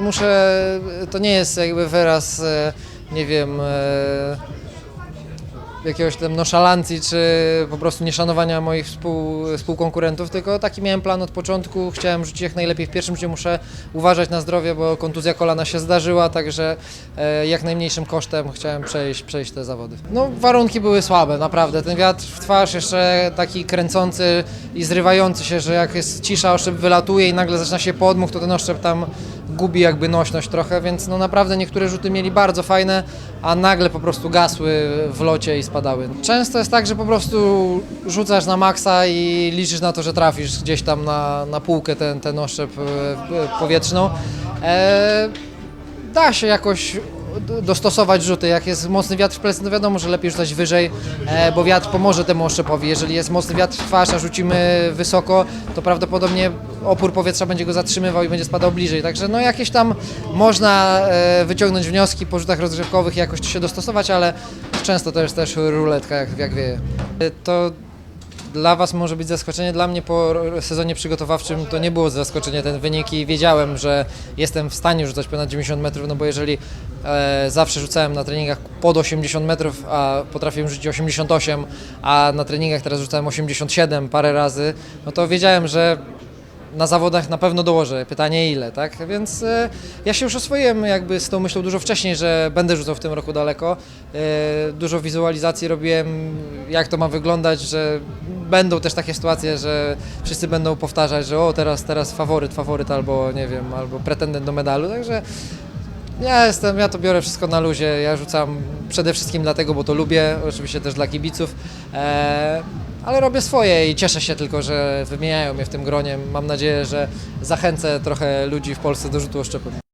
Muszę, to nie jest jakby wyraz, e, nie wiem, e, jakiegoś tam nonszalancji, czy po prostu nieszanowania moich współ, współkonkurentów, tylko taki miałem plan od początku, chciałem rzucić jak najlepiej w pierwszym rzucie, muszę uważać na zdrowie, bo kontuzja kolana się zdarzyła, także e, jak najmniejszym kosztem chciałem przejść, przejść te zawody. No warunki były słabe, naprawdę, ten wiatr w twarz jeszcze taki kręcący i zrywający się, że jak jest cisza, oszczep wylatuje i nagle zaczyna się podmuch, to ten oszczep tam gubi jakby nośność trochę, więc no naprawdę niektóre rzuty mieli bardzo fajne, a nagle po prostu gasły w locie i spadały. Często jest tak, że po prostu rzucasz na maksa i liczysz na to, że trafisz gdzieś tam na, na półkę ten, ten oszczep e, e, powietrzną. E, da się jakoś dostosować rzuty. Jak jest mocny wiatr w plecy, no wiadomo, że lepiej rzucać wyżej, e, bo wiatr pomoże temu oszczepowi. Jeżeli jest mocny wiatr w twarz, a rzucimy wysoko, to prawdopodobnie opór powietrza będzie go zatrzymywał i będzie spadał bliżej. Także no jakieś tam można e, wyciągnąć wnioski po rzutach rozgrzewkowych i jakoś się dostosować, ale często to jest też ruletka, jak, jak wieje. E, To dla Was może być zaskoczenie, dla mnie po sezonie przygotowawczym to nie było zaskoczenie ten wynik i wiedziałem, że jestem w stanie rzucać ponad 90 metrów, no bo jeżeli e, zawsze rzucałem na treningach pod 80 metrów, a potrafiłem rzucić 88, a na treningach teraz rzucałem 87 parę razy, no to wiedziałem, że na zawodach na pewno dołożę. Pytanie ile, tak? Więc e, ja się już oswoiłem jakby z tą myślą dużo wcześniej, że będę rzucał w tym roku daleko. E, dużo wizualizacji robiłem, jak to ma wyglądać, że będą też takie sytuacje, że wszyscy będą powtarzać, że o teraz, teraz faworyt, faworyt albo nie wiem, albo pretendent do medalu, także ja jestem, ja to biorę wszystko na luzie, ja rzucam przede wszystkim dlatego, bo to lubię, oczywiście też dla kibiców, e, ale robię swoje i cieszę się tylko, że wymieniają mnie w tym gronie. Mam nadzieję, że zachęcę trochę ludzi w Polsce do rzutu oszczepem.